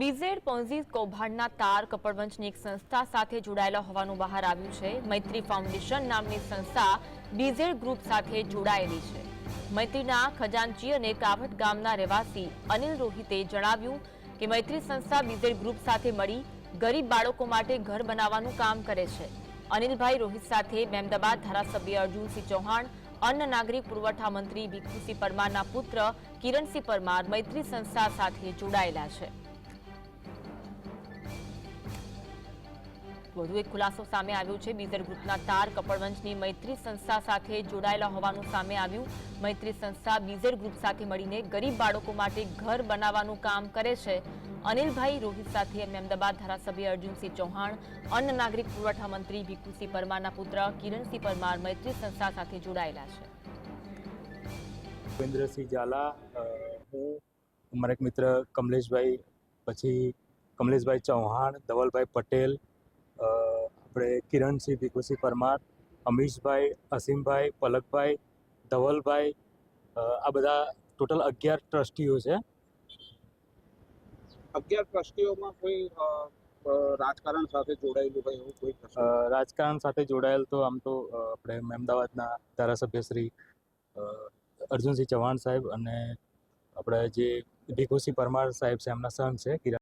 BZ Ponzi કૌભાંડના તાર કપડવંશની એક સંસ્થા સાથે જોડાયેલા હોવાનું બહાર આવ્યું છે. મૈત્રી ફાઉન્ડેશન નામની સંસ્થા બીઝેડ ગ્રુપ સાથે જોડાયેલી છે. મૈત્રીના ખજાનચી અને કાવટ ગામના રહેવાસી અનિલ રોહિતે જણાવ્યું કે મૈત્રી સંસ્થા બીઝેડ ગ્રુપ સાથે મળી ગરીબ બાળકો માટે ઘર બનાવવાનું કામ કરે છે. અનિલભાઈ રોહિત સાથે મહેમદાબાદ ધારાસભ્ય અર્જુનસિંહ ચૌહાણ, અન્ન નાગરિક પુરવઠા મંત્રી ભીખુસિંહ પરમારના પુત્ર કિરણસિંહ પરમાર મૈત્રી સંસ્થા સાથે જોડાયેલા છે. વધુ એક ખુલાસો સામે આવ્યો છે. બીઝર ગ્રુપના તાર કપડવંશની મૈત્રી સંસ્થા સાથે જોડાયેલા હોવાનું સામે આવ્યું. મૈત્રી સંસ્થા બીઝર ગ્રુપ સાથે મળીને ગરીબ બાળકો માટે ઘર બનાવવાનું કામ કરે છે. અનિલભાઈ રોહિત સાથે અમદાવાદ ધારાસભ્ય અર્જુનસિંહ ચૌહાણ, અન્ન નાગરિક પુરવઠા મંત્રી ભીખુસિંહ પરમારના પુત્ર કિરણસિંહ પરમાર મૈત્રી સંસ્થા સાથે જોડાયેલા છે. ભૂપેન્દ્રસિંહ ઝાલા હું મારા એક મિત્ર કમલેશભાઈ, પછી કમલેશભાઈ ચૌહાણ, ધવલભાઈ પટેલ આપણે કિરણસિંહ ભીખુસિંહ પરમાર અમીશભાઈ અસીમભાઈ પલકભાઈ ધવલભાઈ આ બધા ટોટલ અગિયાર ટ્રસ્ટીઓ છે. અગિયાર ટ્રસ્ટીઓમાં કોઈ અ, અ, રાજકારણ સાથે જોડાયેલું હોય એવું કોઈ રાજકારણ સાથે જોડાયેલ તો આમ તો આપણે અમદાવાદના ધારાસભ્ય શ્રી અર્જુનસિંહ ચૌહાણ સાહેબ અને આપણે જે ભીખુસિંહ પરમાર સાહેબ છે એમના સન છે કિરણ